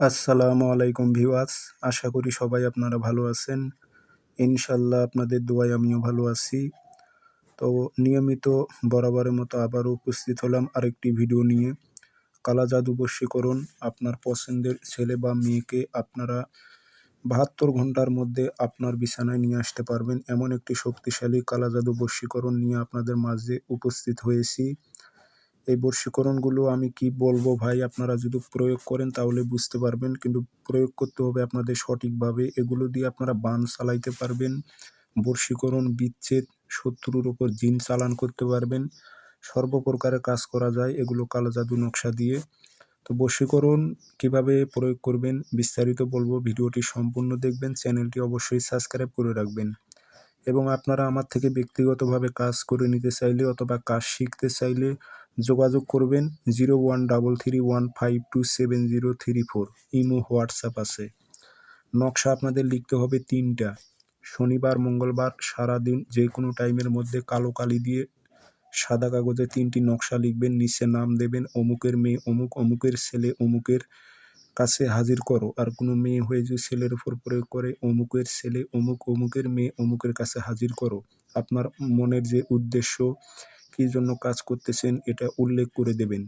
আসসালামু আলাইকুম ভিউয়ার্স, আশা করি সবাই আপনারা ভালো আছেন। ইনশাল্লাহ আপনাদের দোয়ায় আমিও ভালো আছি। তো নিয়মিত বরাবরের মতো আবারও উপস্থিত হলাম আরেকটি ভিডিও নিয়ে। কালা জাদু বশীকরণ, আপনার পছন্দের ছেলে বা মেয়েকে আপনারা বাহাত্তর ঘণ্টার মধ্যে আপনার বিছানায় নিয়ে আসতে পারবেন। এমন একটি শক্তিশালী কালা জাদু বশীকরণ নিয়ে আপনাদের মাঝে উপস্থিত হয়েছি। এই বর্ষীকরণগুলো আমি কি বলব ভাই? আপনারা যদি প্রয়োগ করেন তাহলে বুঝতে পারবেন। কিন্তু প্রয়োগ করতে হবে আপনাদের সঠিকভাবে। এগুলো দিয়ে আপনারা বান চালাইতে পারবেন। বর্ষীকরণ, বিচ্ছেদ, শত্রুর ওপর জিন চালান করতে পারবেন। সর্বপ্রকারের কাজ করা যায় এগুলো কালো জাদু নকশা দিয়ে। তো বশীকরণ কীভাবে প্রয়োগ করবেন বিস্তারিত বলব। ভিডিওটি সম্পূর্ণ দেখবেন, চ্যানেলটি অবশ্যই সাবস্ক্রাইব করে রাখবেন। এবং আপনারা আমার থেকে ব্যক্তিগতভাবে কাজ করে নিতে চাইলে অথবা কাজ শিখতে চাইলে যোগাযোগ করবেন zero one double three one five two seven zero three four. Imo, WhatsApp আছে। নকশা আপনাদের লিখতে হবে তিনটা। শনিবার, মঙ্গলবার, সারাদিন যে কোনো টাইমের মধ্যে কালো কালি দিয়ে সাদা কাগজে তিনটি নকশা লিখবেন, নিচে নাম দেবেন, অমুকের মেয়ে অমুক, অমুকের ছেলে অমুকের কাছে হাজির করো। আর কোনো মেয়ে হয়ে যে ছেলের উপর প্রয়োগ করে, অমুকের ছেলে অমুক, অমুকের মেয়ে অমুকের কাছে হাজির করো। আপনার মনের যে উদ্দেশ্য কী জন্য কাজ করতেছেন এটা উল্লেখ করে দেবেন।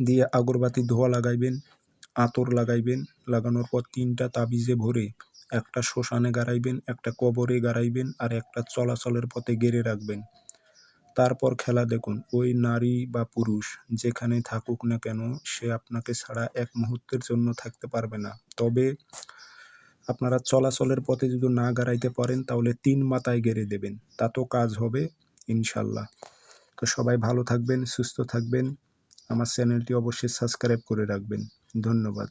দিয়ে আগরবাতি ধোয়া লাগাইবেন, আতর লাগাইবেন, লাগানোর পর তিনটা তাবিজে ভরে একটা শ্মশানে গাড়াইবেন, একটা কবরে গাড়াইবেন আর একটা চলাচলের পথে গেড়ে রাখবেন। তারপর খেলা দেখুন, ওই নারী বা পুরুষ যেখানে থাকুক না কেন সে আপনাকে ছাড়া এক মুহূর্তের জন্য থাকতে পারবে না। তবে আপনারা চলাচলের পথে যদি না গাড়াইতে পারেন তাহলে তিন মাথায় গেড়ে দেবেন, তাতেও কাজ হবে। ইনশাল্লাহ। তো সবাই ভালো থাকবেন সুস্থ থাকবেন। আমার চ্যানেলটি অবশ্যই সাবস্ক্রাইব করে রাখবেন। ধন্যবাদ।